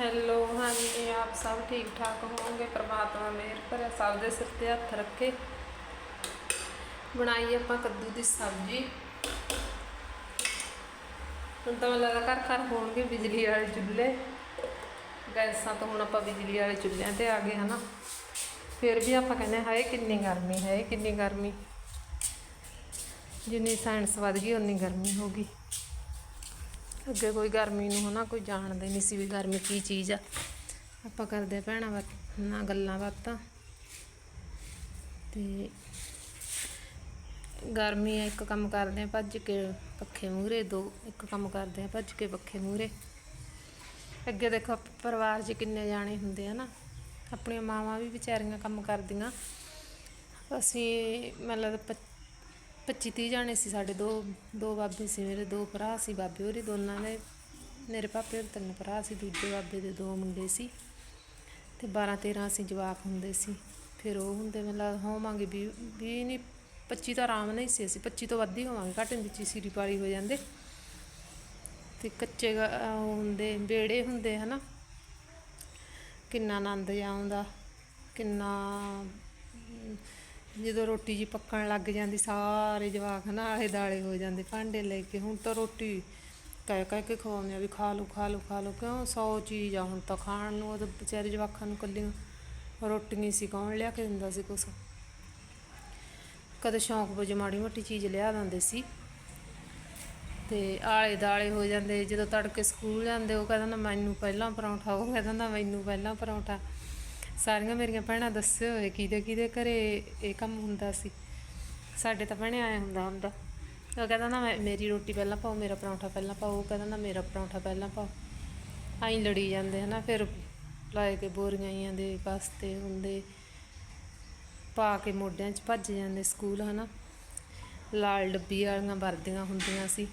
Hello, ਹਾਂਜੀ, ਆਪ ਸਭ ਠੀਕ ਠਾਕ ਹੋਵੋਗੇ? ਪ੍ਰਮਾਤਮਾ ਮਿਹਰ ਕਰੇ, ਸਭ ਦੇ ਸਿਰ ਤੇ ਹੱਥ ਰੱਖੇ। ਬਣਾਈ ਆਪਾਂ ਕੱਦੂ ਦੀ ਸਬਜ਼ੀ। ਹੁਣ ਤਾਂ ਮੈਨੂੰ ਲੱਗਦਾ ਘਰ ਘਰ ਹੋਣਗੇ ਬਿਜਲੀ ਵਾਲੇ ਚੁੱਲ੍ਹੇ। ਗੈਸਾਂ ਤੋਂ ਹੁਣ ਆਪਾਂ ਬਿਜਲੀ ਵਾਲੇ ਚੁੱਲ੍ਹਿਆਂ ਤੇ ਆ ਗਏ, ਹਨਾ? ਫਿਰ ਵੀ ਆਪਾਂ ਕਹਿੰਦੇ ਹਾਏ, ਕਿੰਨੀ ਗਰਮੀ ਹੈ ਕਿੰਨੀ ਗਰਮੀ। ਜਿੰਨੀ ਸਾਇੰਸ ਵੱਧ ਗਈ ਉਨੀ ਗਰਮੀ ਹੋ ਗਈ। ਅੱਗੇ ਕੋਈ ਗਰਮੀ ਨੂੰ ਹਨਾ, ਕੋਈ ਜਾਣਦੇ ਨਹੀਂ ਸੀ ਵੀ ਗਰਮੀ ਕੀ ਚੀਜ਼ ਆ। ਆਪਾਂ ਕਰਦੇ ਆ ਭੈਣਾਂ ਬਾਤ ਨਾ ਗੱਲਾਂ ਬਾਤਾਂ। ਤੇ ਗਰਮੀ ਆ, ਇੱਕ ਕੰਮ ਕਰਦੇ ਆ ਭੱਜ ਕੇ ਪੱਖੇ ਮੂਹਰੇ, ਦੋ ਇੱਕ ਕੰਮ ਕਰਦੇ ਆ ਭੱਜ ਕੇ ਪੱਖੇ ਮੂਹਰੇ। ਅੱਗੇ ਦੇਖੋ, ਆਪਾਂ ਪਰਿਵਾਰ 'ਚ ਕਿੰਨੇ ਜਾਣੇ ਹੁੰਦੇ ਆ ਨਾ। ਆਪਣੀਆਂ ਮਾਵਾਂ ਵੀ ਵਿਚਾਰੀਆਂ ਕੰਮ ਕਰਦੀਆਂ। ਅਸੀਂ ਮਤਲਬ 25 30 ਜਾਣੇ ਸੀ ਸਾਡੇ ਦੋ ਦੋ ਬਾਬੇ ਸੀ ਮੇਰੇ, ਦੋ ਭਰਾ ਸੀ ਬਾਬੇ ਹੋਰੀ, ਦੋਨਾਂ ਦੇ, ਮੇਰੇ ਪਾਪੇ ਹੋਰੀ ਤਿੰਨ ਭਰਾ ਸੀ, ਦੂਜੇ ਬਾਬੇ ਦੇ ਦੋ ਮੁੰਡੇ ਸੀ ਤੇ 12 13 ਅਸੀਂ ਜਵਾਕ ਹੁੰਦੇ ਸੀ। ਫਿਰ ਉਹ ਹੁੰਦੇ ਮਤਲਬ ਹੋਵਾਂਗੇ ਵੀ ਵੀ ਨਹੀਂ 25 ਤਾਂ ਆਰਾਮ ਨਹੀਂ ਸੀ ਅਸੀਂ 25 ਤੋਂ ਵੱਧ ਹੀ ਹੋਵਾਂਗੇ, ਘੱਟ ਵਿੱਚ ਹੀ ਸੀਰੀ ਪਾਲੀ ਹੋ ਜਾਂਦੇ। ਤੇ ਕੱਚੇ ਉਹ ਹੁੰਦੇ ਬੇੜੇ ਹੁੰਦੇ ਹਨਾ, ਕਿੰਨਾ ਆਨੰਦ ਜਿਹਾ ਆਉਂਦਾ, ਕਿੰਨਾ ਜਦੋਂ ਰੋਟੀ ਜੀ ਪੱਕਣ ਲੱਗ ਜਾਂਦੀ, ਸਾਰੇ ਜਵਾਕ ਨਾ ਆਲੇ ਦਾਲੇ ਹੋ ਜਾਂਦੇ, ਭਾਂਡੇ ਲੈ ਕੇ ਹੁਣ ਤਾਂ ਰੋਟੀ ਕਹਿ ਕਹਿ ਕੇ ਖਵਾਉਂਦੇ ਆ ਵੀ ਖਾ ਲਓ ਖਾ ਲਓ ਖਾ ਲਓ, ਕਿਉਂ ਸੌ ਚੀਜ਼ ਆ ਹੁਣ ਤਾਂ ਖਾਣ ਨੂੰ ਉਹ ਵਿਚਾਰੇ ਜਵਾਕਾਂ ਨੂੰ ਕੱਲੀਆਂ ਰੋਟੀਆਂ ਸੀ, ਕੌਣ ਲਿਆ ਕੇ ਦਿੰਦਾ ਸੀ ਕੁਛ? ਕਦੇ ਸ਼ੌਂਕ ਵਜੋਂ ਮਾੜੀ ਮੋਟੀ ਚੀਜ਼ ਲਿਆ ਦਿੰਦੇ ਸੀ। ਤੇ ਆਲੇ ਦਾਲੇ ਹੋ ਜਾਂਦੇ, ਜਦੋਂ ਤੜਕੇ ਸਕੂਲ ਜਾਂਦੇ, ਉਹ ਕਹਿੰਦਾ ਨਾ ਮੈਨੂੰ ਪਹਿਲਾਂ ਪਰੌਂਠਾ, ਉਹ ਕਹਿੰਦਾ ਨਾ ਮੈਨੂੰ ਪਹਿਲਾਂ ਪਰੌਂਠਾ। ਸਾਰੀਆਂ ਮੇਰੀਆਂ ਭੈਣਾਂ ਦੱਸੇ ਹੋਏ, ਕਿਹਦੇ ਕਿਹਦੇ ਘਰੇ ਇਹ ਕੰਮ ਹੁੰਦਾ ਸੀ। ਸਾਡੇ ਤਾਂ ਭੈਣੇ ਆਇਆ ਹੁੰਦਾ ਹੁੰਦਾ। ਉਹ ਕਹਿੰਦਾ ਨਾ, ਮੈਂ- ਮੇਰੀ ਰੋਟੀ ਪਹਿਲਾਂ ਪਾਓ, ਮੇਰਾ ਪਰੌਂਠਾ ਪਹਿਲਾਂ ਪਾਓ। ਉਹ ਕਹਿੰਦਾ ਨਾ, ਮੇਰਾ ਪਰੌਂਠਾ ਪਹਿਲਾਂ ਪਾਓ। ਆਈ ਲੜੀ ਜਾਂਦੇ, ਹਨਾ, ਫਿਰ ਲਾਏ ਕੇ ਬੋਰੀਆਂ ਦੇ ਵਾਸਤੇ ਹੁੰਦੇ। ਪਾ ਕੇ ਮੋਢਿਆਂ 'ਚ ਭੱਜ ਜਾਂਦੇ ਸਕੂਲ, ਹਨਾ। ਲਾਲ ਡੱਬੀ ਵਾਲੀਆਂ ਵਰਦੀਆਂ ਹੁੰਦੀਆਂ ਸੀ।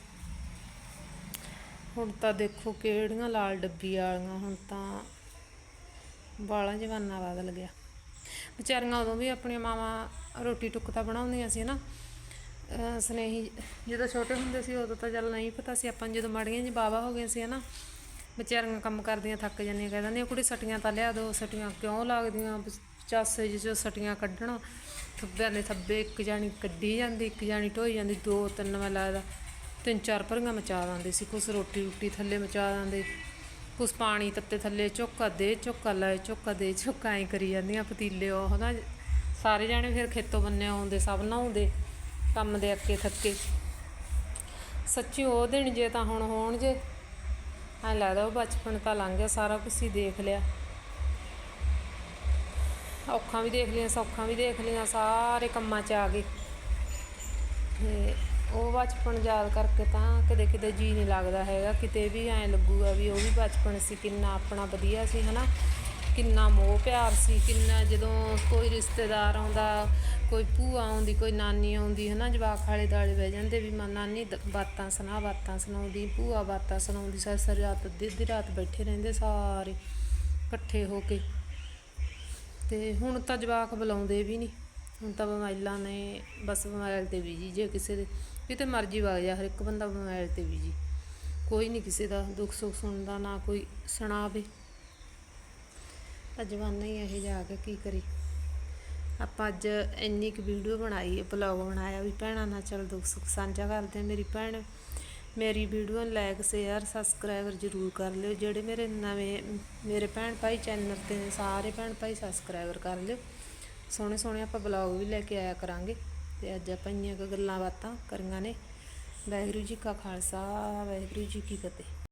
ਹੁਣ ਤਾਂ ਦੇਖੋ ਕਿਹੜੀਆਂ ਲਾਲ ਡੱਬੀ ਵਾਲੀਆਂ, ਹੁਣ ਤਾਂ ਬਾਲਾ ਜਵਾਨਾ ਬਦਲ ਗਿਆ। ਵਿਚਾਰੀਆਂ ਉਦੋਂ ਵੀ ਆਪਣੀਆਂ ਮਾਵਾਂ ਰੋਟੀ ਟੁੱਕ ਤਾਂ ਬਣਾਉਂਦੀਆਂ ਸੀ ਨਾ। ਅਹ ਸਨੇਹੀ ਜਦੋਂ ਛੋਟੇ ਹੁੰਦੇ ਸੀ ਉਦੋਂ ਤਾਂ ਚੱਲ ਨਹੀਂ ਪਤਾ ਸੀ ਆਪਾਂ ਜਦੋਂ ਮਾੜੀਆਂ ਜੀ ਬਾਵਾ ਹੋ ਗਏ ਸੀ ਹਨਾ। ਵਿਚਾਰੀਆਂ ਕੰਮ ਕਰਦੀਆਂ, ਥੱਕ ਜਾਂਦੀਆਂ, ਕਹਿ ਦਿੰਦੀਆਂ, ਕੁੜੀ ਸਟੀਆਂ ਤਾਂ ਲਿਆ ਦੋ, ਸਟੀਆਂ ਕਿਉਂ ਲੱਗਦੀਆਂ? ਚਾਸੇ ਜਿਹੇ ਸਟੀਆਂ ਕੱਢਣਾ। ਥੱਬਿਆਂ ਦੇ ਥੱਬੇ, ਇੱਕ ਜਾਣੀ ਕੱਢੀ ਜਾਂਦੀ, ਇੱਕ ਜਾਣੀ ਢੋਈ ਜਾਂਦੀ, ਦੋ ਤਿੰਨ ਮੈਂ ਲੱਗਦਾ, ਤਿੰਨ ਚਾਰ ਭਰੀਆਂ ਮਚਾ ਦਿੰਦੇ ਸੀ, ਕੁਛ ਰੋਟੀ ਰੋਟੀ ਥੱਲੇ ਮਚਾ ਦਿੰਦੇ। ਕੁਛ ਪਾਣੀ ਤੱਤੇ ਥੱਲੇ ਝੋਕਾ ਦੇ ਝੋਕਾ ਲੈ ਝੋਕਾ ਦੇ ਝੋਕਾ ਐ ਕਰੀ ਜਾਂਦੀਆਂ ਪਤੀਲੇ ਉਹ, ਹਨਾ? ਸਾਰੇ ਜਾਣੇ ਫਿਰ ਖੇਤੋਂ ਬੰਨੇ ਆਉਂਦੇ, ਸਭ ਨਹਾਉਂਦੇ, ਕੰਮ ਦੇ ਅੱਕੇ ਥੱਕੇ। ਸੱਚੀ ਉਹ ਦਿਨ ਜੇ ਤਾਂ ਹੁਣ ਹੋਣ ਜੇ। ਐਂ ਲੱਗਦਾ ਉਹ ਬਚਪਨ ਤਾਂ ਲੰਘ ਗਿਆ, ਸਾਰਾ ਕੁਝ ਹੀ ਦੇਖ ਲਿਆ। ਔਖਾਂ ਵੀ ਦੇਖ ਲਈਆਂ, ਸੌਖਾਂ ਵੀ ਦੇਖ ਲਈਆਂ, ਸਾਰੇ ਕੰਮਾਂ 'ਚ ਆ ਗਏ। ਤੇ ਉਹ ਬਚਪਨ ਯਾਦ ਕਰਕੇ ਤਾਂ ਕਦੇ ਕਿਤੇ ਜੀ ਨਹੀਂ ਲੱਗਦਾ ਹੈਗਾ। ਕਿਤੇ ਵੀ ਐਂ ਲੱਗੂਗਾ ਵੀ ਉਹ ਵੀ ਬਚਪਨ ਸੀ, ਕਿੰਨਾ ਆਪਣਾ ਵਧੀਆ ਸੀ, ਹਨਾ? ਕਿੰਨਾ ਮੋਹ ਪਿਆਰ ਸੀ, ਕਿੰਨਾ ਜਦੋਂ ਕੋਈ ਰਿਸ਼ਤੇਦਾਰ ਆਉਂਦਾ, ਕੋਈ ਭੂਆ ਆਉਂਦੀ, ਕੋਈ ਨਾਨੀ ਆਉਂਦੀ, ਹਨਾ? ਜਵਾਕ ਵਾਲੇ ਦਾਲੇ ਬਹਿ ਜਾਂਦੇ ਵੀ ਮਾਂ ਨਾਨੀ ਬਾਤਾਂ ਸੁਣਾ, ਬਾਤਾਂ ਸੁਣਾਉਂਦੀ, ਭੂਆ ਬਾਤਾਂ ਸੁਣਾਉਂਦੀ, ਸਾਰੀ ਸਾਰੀ ਰਾਤ ਅੱਧੀ ਅੱਧੀ ਰਾਤ ਬੈਠੇ ਰਹਿੰਦੇ ਸਾਰੇ ਇਕੱਠੇ ਹੋ ਕੇ। ਤੇ ਹੁਣ ਤਾਂ ਜਵਾਕ ਬੁਲਾਉਂਦੇ ਵੀ ਨਹੀਂ। ਹੁਣ ਤਾਂ ਮੋਬਾਈਲਾਂ ਨੇ, ਬਸ ਮੋਬਾਈਲ ਤੇ ਵੀ ਜੀ ਜੇ ਕਿਸੇ ਦੇ। ਕਿਤੇ ਮਰਜ਼ੀ ਵਗ ਜਾ, ਹਰ ਇੱਕ ਬੰਦਾ ਮੋਬਾਈਲ ਤੇ ਬਿਜ਼ੀ ਕੋਈ ਨਹੀਂ ਕਿਸੇ ਦਾ ਦੁੱਖ ਸੁੱਖ ਸੁਣਦਾ, ਨਾ ਕੋਈ ਸੁਣਾਵੇ ਤਾਂ ਜਵਾਨਾ ਹੀ ਇਹ ਜਾ ਕੇ ਕੀ ਕਰੀ ਆਪਾਂ ਅੱਜ ਇੰਨੀ ਕੁ ਵੀਡੀਓ ਬਣਾਈ ਬਲੌਗ ਬਣਾਇਆ ਵੀ ਭੈਣਾਂ ਨਾਲ ਚਲ ਦੁੱਖ ਸੁੱਖ ਸਾਂਝਾ ਕਰਦੇ ਮੇਰੀ ਭੈਣ, ਮੇਰੀ ਵੀਡੀਓ ਨੂੰ ਲਾਈਕ ਸ਼ੇਅਰ ਸਬਸਕ੍ਰਾਈਬਰ ਜਰੂਰ ਕਰ ਲਿਓ। ਜਿਹੜੇ ਮੇਰੇ ਨਵੇਂ, ਮੇਰੇ ਭੈਣ ਭਾਈ ਚੈਨਲ ਤੇ ਸਾਰੇ ਭੈਣ ਭਾਈ ਸਬਸਕ੍ਰਾਈਬਰ ਕਰ ਲਿਓ। ਸੋਹਣੇ ਸੋਹਣੇ ਆਪਾਂ ਬਲੌਗ ਵੀ ਲੈ ਕੇ ਆਇਆ ਕਰਾਂਗੇ। ਤੇ ਅੱਜ ਆਪਾਂ ਇੰਨੀਆਂ ਕੁ ਗੱਲਾਂ ਬਾਤਾਂ ਕਰੀਆਂ ਨੇ। ਵਾਹਿਗੁਰੂ ਜੀ ਕਾ ਖਾਲਸਾ, ਵਾਹਿਗੁਰੂ ਜੀ ਕੀ ਫਤਿਹ।